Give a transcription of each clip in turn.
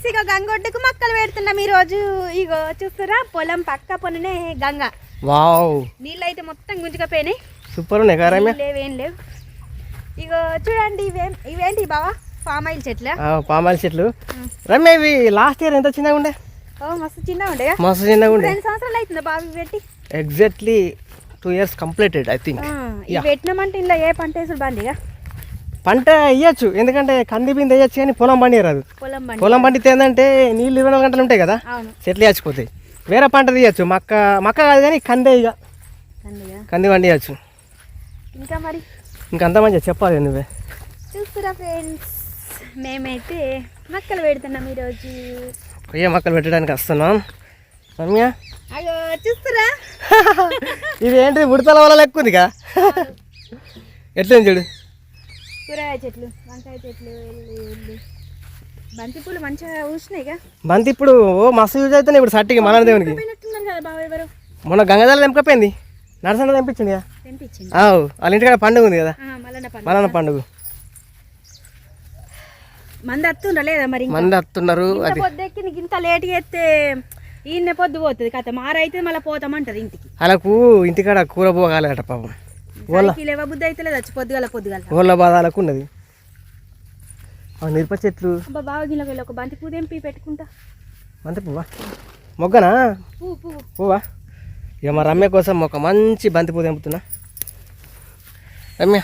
Friends ఇక గంగొడ్డుకు మొక్కలు పెడుతున్నాం ఈ రోజు ఇగో చూస్తారా పొలం పక్క పొననే గంగ. వావ్. నీళ్ళు అయితే మొత్తం గుంజుకపోయినాయి. సూపర్ ఉన్నాయి లేవు లేవు. ఇగో చూడండి ఇవేం ఇవేంటి బావా? పామ్ ఆయిల్ చెట్ల? పామాయిల్ చెట్లు. రమ్య ఇవి లాస్ట్ ఇయర్ ఎంత చిన్నగా ఉండే? ఓ మస్తు చిన్న ఉండే మస్తు చిన్నగా ఉండే. రెండు సంవత్సరాలు అవుతుంది బావి పెట్టి? Exactly two years completed I think పెట్టినామంటే ఇంట్లో ఏ పంట వేసుడు బండిగా పంట వేయచ్చు. ఎందుకంటే కంది బిందె వేయచ్చు కానీ పొలం పండి రాదు పొలం పండితే ఏంటంటే నీళ్ళు ఇరవై నాలుగు గంటలు ఉంటాయి కదా? చెట్లు వేయచ్చిపోతాయి వేరే పంట తీయచ్చు. మక్క మక్క కాదు కానీ కందే ఇక. కంది పండియచ్చు. ఇంకా మరి? ఇంకంత మంచిగా చెప్పాలి నువ్వే. చూస్తురా ఫ్రెండ్స్. మేమైతే మొక్కలు పెడుతున్నాం ఈరోజు. కొయ్య మొక్కలు పెట్టడానికి వస్తున్నాం? రమ్య? అగో చూస్తురా. ఇది ఏంటి ఉడతల వల్ల లెక్క ఉందిగా? ఎట్లా చూడు? కూరగాయ చెట్లు వంకాయ చెట్లు ఎల్లి ఎల్లి. బంతి పూలు మంచిగా ఊసినాయిగా బంతి ఇప్పుడు ఓ మస్తు యూజ్ అవుతున్నాయి ఇప్పుడు సట్టికి మన దేవునికి. పోయినట్టున్నారు కదా బావ ఎవరు? మొన్న గంగదాల తెంపకపోయింది. నరసన్న తెంపించింది కదా తెంపించింది ఆవు వాళ్ళ ఇంటికాడ పండుగ ఉంది కదా. పండు మలన్న పండుగ. మంది వస్తుండ్రా లేదా మరి ఇంకా? మంది వస్తున్నారు ఇంత అది. పొద్దుకి నీకు ఇంత లేట్ చేస్తే ఈయన పొద్దు పోతుంది కథ. మారైతే మళ్ళీ పోతామంటది ఇంటికి. వాళ్ళకు ఇంటికాడ కూర పోగాలట పాపం. బుద్ధి అయితే లేదు వచ్చి పొద్దుగల పొద్దుగల. ఊళ్ళ బాధాలకు ఉన్నది. ఆ మిరప చెట్లు. వెళ్ళి ఒక బంతి తెంపి పెట్టుకుంటా. పువ్వా? మొగ్గనా? పువ్వు పువ్వు. పువ్వా? ఇక మా రమ్య కోసం ఒక మంచి బంతి పువ్వు తెంపుతున్నా. రమ్య.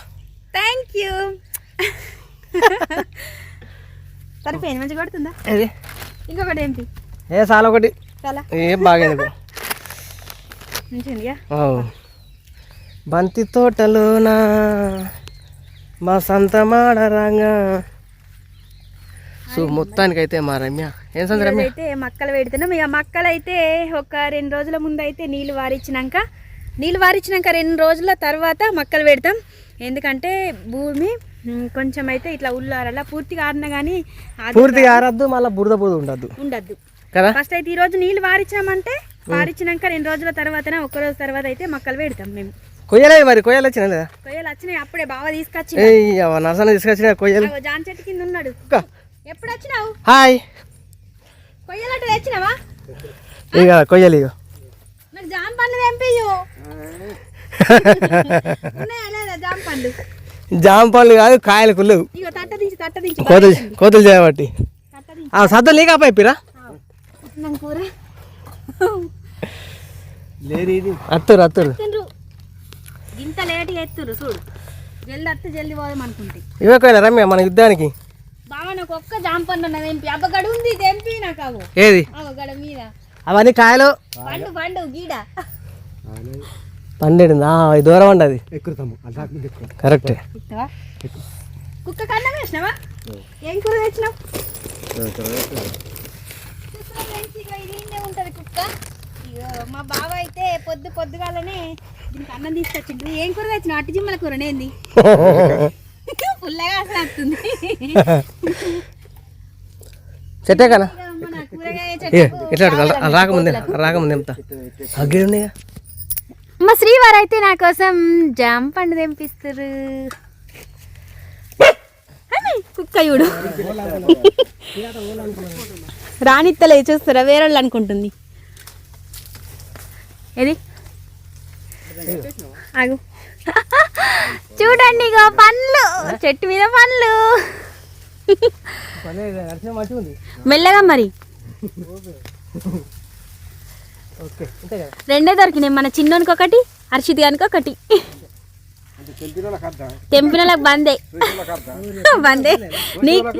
థ్యాంక్ యూ సరిపోయింది మంచిగా కొడుతుందా? ఏది? ఇంకొకటి ఏంటి ఏ చాలా ఒకటి. చాలా? ఏం ఓ. బంతి తోటలోన? మా సంత మాడరంగా సో మొత్తానికైతే మా రమ్య. ఏం సంత రమ్య? అయితే మక్కలు పెడుతున్నాం. ఇక మక్కలు అయితే ఒక రెండు రోజుల ముందు అయితే నీళ్ళు వారించినాక నీళ్ళు వారించినాక రెండు రోజుల తర్వాత మక్కలు పెడతాం. ఎందుకంటే భూమి కొంచెం అయితే ఇట్లా ఉల్లారలా పూర్తిగా ఆరినా కానీ పూర్తిగా ఆరద్దు మళ్ళీ బురద బురద ఉండద్దు. ఉండద్దు. కదా? ఫస్ట్ అయితే ఈ రోజు నీళ్ళు వారించామంటే వారించినాక రెండు రోజుల తర్వాతనే ఒక రోజు తర్వాత అయితే మక్కలు పెడతాం మేము. కొయ్యలేదు మరి కొయ్యలు వచ్చినా లేదా? కొయ్యలు వచ్చినాయి అప్పుడే బాగా తీసుకొచ్చి నర్సన తీసుకొచ్చిన కొయ్యలు. జాన్ చెట్టు కింద ఉన్నాడు. అక్క. ఎప్పుడు వచ్చినావు? హాయ్. కొయ్యలట్టు తెచ్చినావా? ఇక కొయ్యలు ఇక నాకు జామ పండు తెంపియు ఉన్నాయా లేదా జామ పండు? జామ పళ్ళు కాదు కాయలు దించి కోతలు కోతలు చేయబట్టి. సద్దులు నీకా పైపిరా అత్తురు అత్తురు. ఇంత లేట్గా ఎత్తురు చూడు. జల్ది అత్త జల్ది పోదాం అనుకుంటే. ఇవే కొయ్యలే రమ్య మన యుద్ధానికి? బావ నాకు ఒక్క పండు ఉన్నది తెంపి అబ్బ గడు ఉంది తెంపి నాకు అవు ఏది? గడ మీద. అవన్నీ కాయలు? పండు పండు గీడ. పండేడింది అది దూరం అండి అది. కరెక్టే. కుక్క కన్నా వేసినావా? ఏం కూర తెచ్చినావు? ఉంటది కుక్క. మా బావ అయితే పొద్దు పొద్దుగాలనే దీనికి అన్నం తీసుకొచ్చిండు. ఏం కూర తెచ్చినావు? అట్టి జిమ్మల కూర నేంది పుల్లగా అసలు వస్తుంది. చెట్టే కదా? ఎట్లా రాకముందే ఎంత అగ్గి ఉన్నాయా? మా శ్రీవారు అయితే నా కోసం జామ పండు తెంపిస్తారు కుక్క చూడు. రానిత్తలే చూస్తారా? వేరే వాళ్ళు అనుకుంటుంది. ఏది? ఆగు. చూడండి ఇగో పండ్లు. చెట్టు మీద పండ్లు. మెల్లగా మరి. ఓకే అంతే కదా? రెండే దొరికినాయి మన చిన్నోనికి ఒకటి హర్షిత్ గానికి ఒకటి తెంపినలకు బందే. బందే. నీకు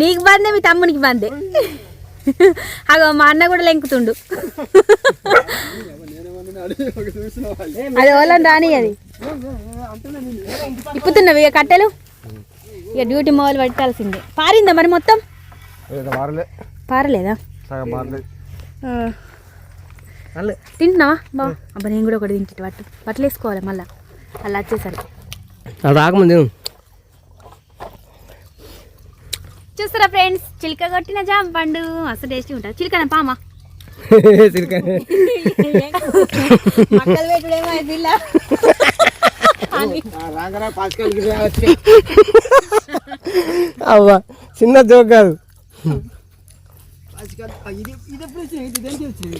నీకు బందే మీ తమ్మునికి బందే. అగో మా అన్న కూడా లెంకుతుండు. అది ఓలం రాని అది ఇప్పుతున్నవి ఇక కట్టెలు? ఇక డ్యూటీ మొదలు పెట్టాల్సిందే. పారిందా మరి మొత్తం? పారలేదా? తింటున్నావా? బా. అబ్బా నేను కూడా ఒకటి తింటే పట్టు బట్టలు వేసుకోవాలి మళ్ళా. అలా వచ్చేసరికి. రాకముందు చూస్తారా ఫ్రెండ్స్? చిలక కొట్టిన జామ పండు. అసలు టేస్టీ ఉంటుంది చిలకన పామా? అవ్వా చిన్న జోక్ కాదు ఇది ఇది ఎప్పుడు వచ్చింది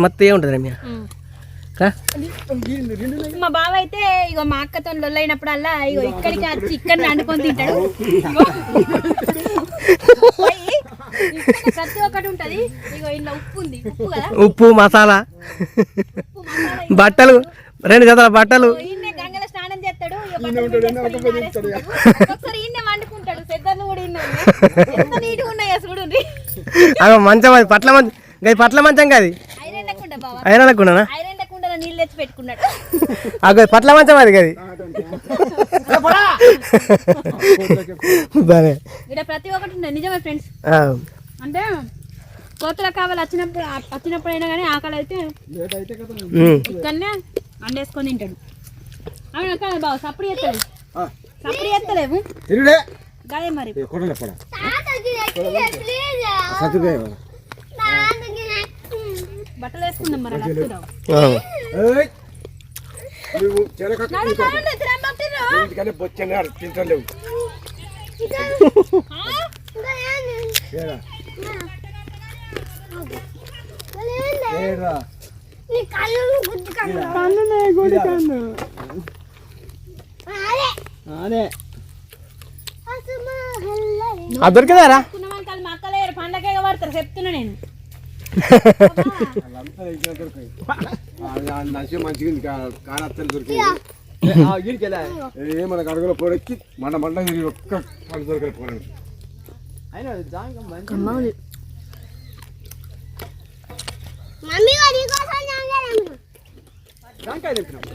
మొత్తం ఏముంటుంది రమ్య మా బావ అయితే ఇగో మా అక్కతో లొల్లైనప్పుడల్లా ఇగో ఇక్కడికి వచ్చి ఇక్కడ వండుకొని తింటాడు. ప్రతి ఒక్కటి ఉంటది. ఇగో ఇంట్లో ఉప్పు ఉంది. ఉప్పు కదా? ఉప్పు మసాలా. ఉప్పు మసాలా బట్టలు రెండు జతల బట్టలు. గంగల స్నానం చేస్తాడు. ఈయన. ఒకసారి వండుకుంటాడు. పెద్దలు కూడా ఈయన ఎంత నీట్గా ఉన్నాయో చూడండి. అవి మంచం అది పట్ల మంచం. గది పట్ల మంచం కాదు ఐరన్ లేకుండా బావ? అయినా అనుకున్నానా ఐరన్ లేకుండా నీళ్ళు తెచ్చి పెట్టుకున్నాడు. అగో పట్ల మంచం అది గది. బానే ఇక్కడ ప్రతి ఒక్కటి ఉంటుంది నిజమే ఫ్రెండ్స్. అంటే కోతుల కావాలి వచ్చినప్పుడు వచ్చినప్పుడు అయినా కానీ ఆకలి అయితే లేట్ అయితే కదా ఉమ్. ఇక్కడనే అండేసుకొని తింటాడు. అవును కాదు బావ సప్పుడు ఆ, సప్పుడు తిరుడే గదే మరి. బట్టలు వేసుకుందాం మరి నువ్వు. ఇంటికనే బొచ్చని తింటలేవు. ఆ? ఏరా? ఏరా? అదే ఆ దొరికిందారా అనుకున్నామని కాదు, మా అక్కలేరు పండగ పడతారు చెప్తున్నా నేను. వాళ్ళంతా ఇక్కడ దొరికాయి మంచిగా కానత్తలు దొరికాయి ఏ మనకు అడుగులో పొడెక్కి మండ మండ తిరిగి ఒక్క పండు దొరకలేదు పోనండి జాంకాయ జాంకాయ